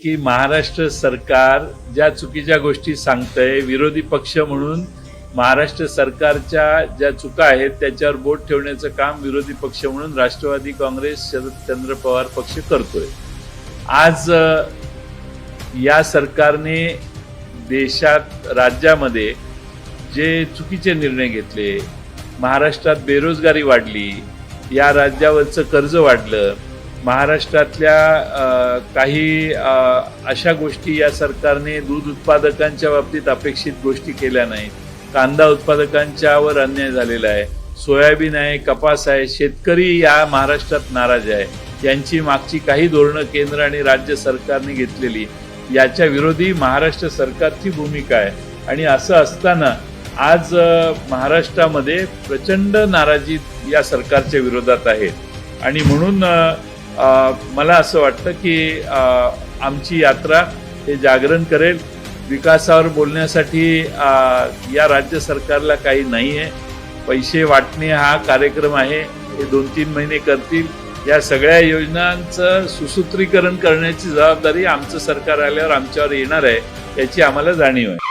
की महाराष्ट्र सरकार ज्या चुकीच्या गोष्टी सांगतंय विरोधी पक्ष म्हणून महाराष्ट्र सरकारच्या ज्या चुका आहेत त्याच्यावर बोट ठेवण्याचं काम विरोधी पक्ष म्हणून राष्ट्रवादी काँग्रेस शरदचंद्र पवार पक्ष करतोय. आज या सरकारने देशात राज्यामध्ये जे चुकीचे निर्णय घेतले महाराष्ट्रात बेरोजगारी वाढली या राज्यावरचं कर्ज वाढलं महाराष्ट्रातल्या काही अशा गोष्टी या सरकारने दूध उत्पादकांच्या बाबतीत अपेक्षित गोष्टी केल्या नाहीत. कांदा उत्पादकांच्यावर अन्याय झालेला आहे. सोयाबीन आहे कपास आहे शेतकरी या महाराष्ट्रात नाराज आहे. यांची मागची काही धोरणं केंद्र आणि राज्य सरकारने घेतलेली. याच्या विरोधी महाराष्ट्र सरकारची भूमिका आहे. आणि असं असताना आज महाराष्ट्रामध्ये प्रचंड नाराजी या सरकारच्या विरोधात आहे. आणि म्हणून मला असं वाटतं की आमची यात्रा हे जागरण करेल. विकासावर बोलण्यासाठी या राज्य सरकारला काही नाही आहे. पैसे वाटणे हा कार्यक्रम आहे. हे दोन तीन महिने करतील. या सगळ्या योजनांचं सुसूत्रीकरण करण्याची जबाबदारी आमचं सरकार आल्यावर आमच्यावर येणार आहे याची आम्हाला जाणीव आहे.